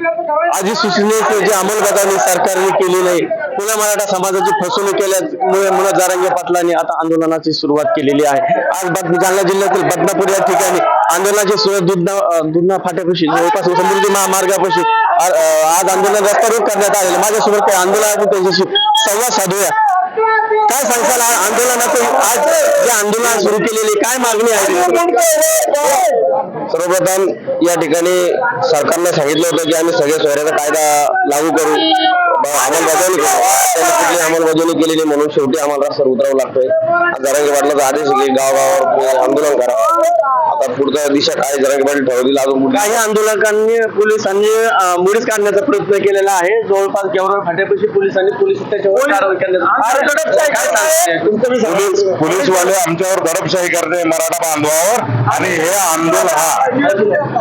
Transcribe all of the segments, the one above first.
आधी सूचनेची जी अंमलबजावणी सरकारने केली नाही. पुन्हा मराठा समाजाची फसवणूक केल्यामुळे मुलं जारांगे पाटलांनी आता आंदोलनाची सुरुवात केलेली आहे. आज जालना जिल्ह्यातील बदनापूर या ठिकाणी आंदोलनाची सुरुवात दुधना दुधना फाट्यापाशी जवळपास समृद्धी महामार्गापाशी आज आंदोलन रस्ता रोग करण्यात आलेलं माझ्यासोबत काही आंदोलन आपण त्यांच्याशी संवाद साधूया. काय सांगताल? आंदोलनातून आज जे आंदोलन सुरू केलेले काय मागणी आहे? सर्वप्रथम या ठिकाणी सरकारने सांगितलं होतं की आम्ही सगळे सोयऱ्याचा कायदा लागू करू. अंमलबजावणी करू त्यांनी कुठली अंमलबजावणी केलेली म्हणून शेवटी आम्हाला रस्त्यावर उतरावं लागतोय. आज जरांगे पाटलाचा आदेश की गावागावावर आंदोलन करा. आता पुढचा दिशा काय? जरांगे पाटील ठरवतील अजून काही आंदोलकांनी पोलिसांनी मुडीच काढण्याचा प्रयत्न केलेला आहे. जवळपास गेवराळ फाट्यापाशी पोलिसांनी पोलीस त्याच्यावर कारवाई करण्याचा पोलीस पोलीसवाले आमच्यावर दडपशाही करते मराठा बांधवावर आणि हे आंदोलन हा.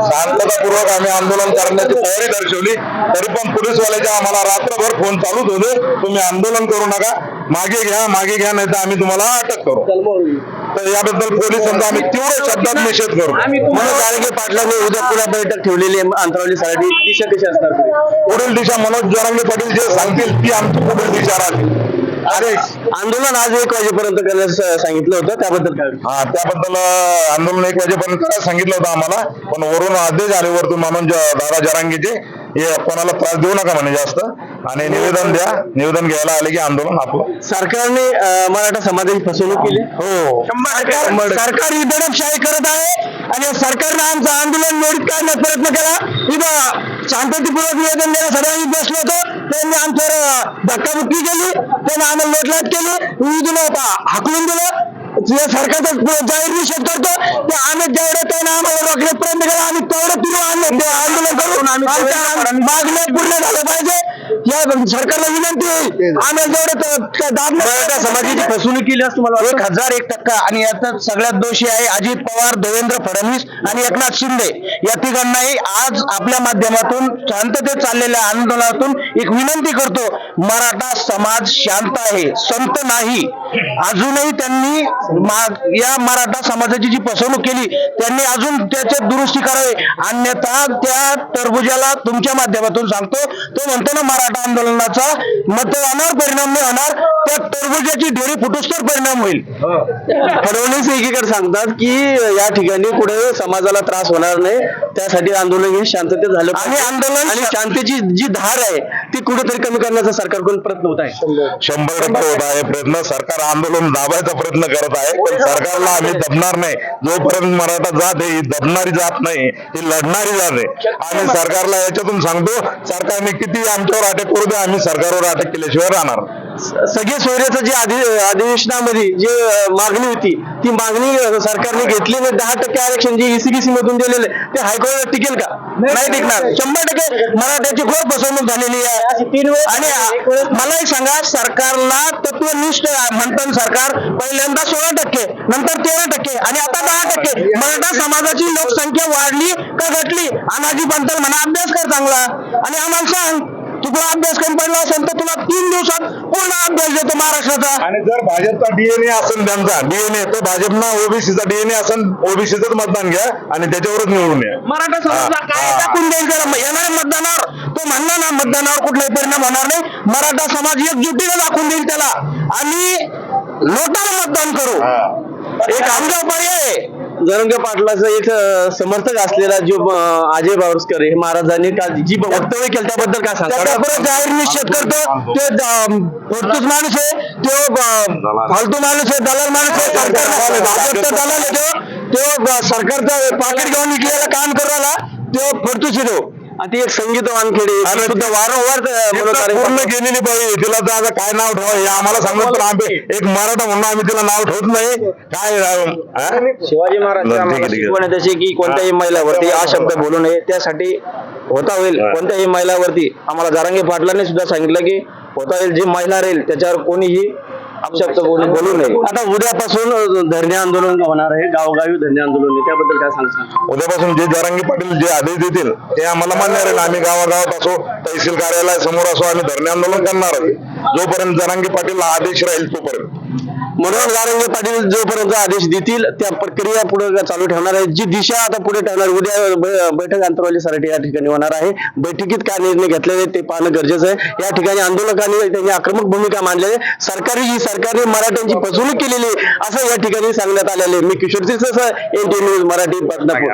शांततापूर्वक आम्ही आंदोलन करण्याची तयारी दर्शवली. तरी पण पोलीसवाल्याचे आम्हाला रात्रभर फोन चालूच होते. तुम्ही आंदोलन करू नका. मागे घ्या मागे घ्या नाही तर आम्ही तुम्हाला अटक करू. तर याबद्दल पोलिसांचा आम्ही तीव्र शब्दात निषेध करू. म्हणून जारंगे पाटलांनी उद्या पुन्हा बैठक ठेवलेली आहे. अंतरावलीसाठी दिशा कशी असणार पुढे? पुढील दिशा मनोज जरांगे पाटील जे सांगतील ती आमची पुढील दिशा राहतील अरे आंदोलन आज एक वाजेपर्यंत करण्यास सांगितलं होतं त्याबद्दल काय? हा त्याबद्दल आंदोलन एक वाजेपर्यंत करायला सांगितलं होतं आम्हाला पण वरून आदेश आले वरतून मानून दादा जरांगीचे हे कोणाला त्रास देऊ नका म्हणे जास्त आणि निवेदन द्या निवेदन घ्यायला आले की आंदोलन आपलं. सरकारने मराठा समाजाची फसवणूक केली? हो. सरकार ही दडपशाही करत आहे आणि सरकारनं आमचं आंदोलन मोडीत काढण्याचा प्रयत्न केला. इथं शांततेपूर्वक निवेदन देण्यासाठी आम्ही बसलो होतो त्यांनी अं, धक्काबुक्की केली पण आम्हाला लोटलाट केली इथून होता हाकलून दिलं. जे सरकारचा जाहीर निषेध करतो. ते आम्ही जेवढं त्याने आम्हाला रोखण्याचा प्रयत्न केला आम्ही तेवढं तिरून आणलं ते आंदोलन करून मागण्या पूर्ण झालं पाहिजे. या सरकारला विनंती आहे. आम्हाला जेवढं मराठा समाजाची फसवणूक केली असं मला एक हजार एक टक्का आणि याच्यात सगळ्यात दोषी आहे अजित पवार देवेंद्र फडणवीस आणि एकनाथ शिंदे. या तिघांनाही आज आपल्या माध्यमातून शांततेत चाललेल्या आंदोलनातून एक विनंती करतो मराठा समाज शांत आहे संत नाही. अजूनही त्यांनी या मराठा समाजाची जी फसवणूक केली त्यांनी अजून त्याच्यात दुरुस्ती करावी. अन्यथा त्या टरबुजाला तुमच्या माध्यमातून सांगतो तो म्हणतो ना मराठा आंदोलनाचा मतदानावर परिणाम नाही होणार त्या टरबुजाची ढेरी फुटुस्तर परिणाम होईल. फडणवीस एकीकडे सांगतात की या ठिकाणी कुठे समाजाला त्रास होणार नाही त्यासाठी आंदोलन हे शांततेत झालं आणि आंदोलन आणि शांततेची जी धार आहे ती कुठेतरी कमी करण्याचा सरकारकडून प्रयत्न होत आहे. शंभर टक्के होत आहे प्रयत्न. सरकार आंदोलन दाबायचा प्रयत्न करत आहे पण सरकारला आम्ही दबणार नाही. जोपर्यंत मराठा जात आहे ही दबणारी जात नाही ही लढणारी जात आहे. आम्ही सरकारला याच्यातून सांगतो सरकारने किती आमच्यावर अटक करू द्या आम्ही सरकारवर अटक केल्याशिवाय राहणार. सगळे सोयऱ्याचं जे अधि अधिवेशनामध्ये जे मागणी होती ती मागणी सरकारने घेतली नाही दहा टक्के आरक्षण जे ईसीबीसी मधून दिलेले ते हायकोर्टात टिकेल का? नाही टिकणार. शंभर टक्के मराठ्याची घोर फसवणूक झालेली आहे. आणि मला एक सांगा सरकारला तत्वनिष्ठ म्हणतात सरकार पहिल्यांदा सोळा टक्के नंतर तेरा टक्के आणि आता दहा टक्के. मराठा समाजाची लोकसंख्या वाढली का घटली? अनाजी पंतल म्हणा अभ्यास कर चांगला. आणि आम्हाला सांग तुला अभ्यास कमी पडला असेल तर तुला तीन दिवसात पूर्ण अभ्यास देतो महाराष्ट्राचा. आणि जर भाजपचा डीएनए असेल त्यांचा डीएनए तर भाजपना ओबीसीचा डीएनए असेल ओबीसीच मतदान घ्या आणि त्याच्यावरच निवडून या. मराठा समाजाला काय. टाकून देईल? त्याला येणाऱ्या मतदानावर? तो म्हणला ना मतदानावर कुठलाही परिणाम होणार नाही. मराठा समाज एकजुटीने दाखवून देईल त्याला. आणि नोटाला मतदान करू. एक आमचा पर्याय आहे. जरंगे पाटलाचा एक अं, समर्थक असलेला जो अं, अजय बावरसकर हे महाराजांनी काल जी वक्तव्य केलं त्याबद्दल काय सांगता जाहीर निश्चित करतो. तो द- फडतूस माणूस आहे. तो अं, फालतू माणूस आहे दलाल माणूस आहे सरकार भाजपचा दलाल आहे तो. तो ब- सरकारचं पाकिट घेऊन विकलेला काम करायला तो फडतूस येतो आणि ती एक संगीत वानखेडे सुद्धा वारंवार. पूर्ण गेलेली पाहिजे तिला तर आता काय नाव ठेवा हे आम्हाला सांगत पण आम्ही एक मराठा म्हणून आम्ही तिला नाव ठेवत नाही काय हा? शिवाजी महाराज ठीक आहे, आम्हाला ठीक आहे. शिकवण आहे त्याची की कोणत्याही महिलावरती हा शब्द बोलू नये त्यासाठी होता होईल हा. कोणत्याही महिलावरती आम्हाला जारांगे पाटलांनी सुद्धा सांगितलं की होता होईल जी महिला राहील त्याच्यावर कोणीही अपशब्द बोलू बोलू नये. आता उद्यापासून धरणे आंदोलन होणार आहे गावोगावी धरणे आंदोलन आहे. त्याबद्दल काय सांगता? उद्यापासून जे जरांगी पाटील जे आदेश देतील ते आम्हाला मान्य राहील. आम्ही गावागावात असो तहसील कार्यालय समोर असो आम्ही धरणे आंदोलन करणार आहे. जोपर्यंत जरांगी पाटील आदेश राहील तोपर्यंत. म्हणून गारंगे पाटील जोपर्यंत आदेश देतील त्या प्रक्रिया पुढे चालू ठेवणार आहे जी दिशा आता पुढे ठेवणार उद्या बैठक अंतरवालीसाठी या ठिकाणी होणार आहे. बैठकीत काय निर्णय घेतलेले ते पाहणं गरजेचं आहे. या ठिकाणी आंदोलकांनी त्यांनी आक्रमक भूमिका मांडलेली आहे. सरकारी ही सरकारने मराठ्यांची फसवणूक केलेली आहे असं या ठिकाणी सांगण्यात आलेलं आहे. मी Kishore Singh N T news Marathi Badnapur.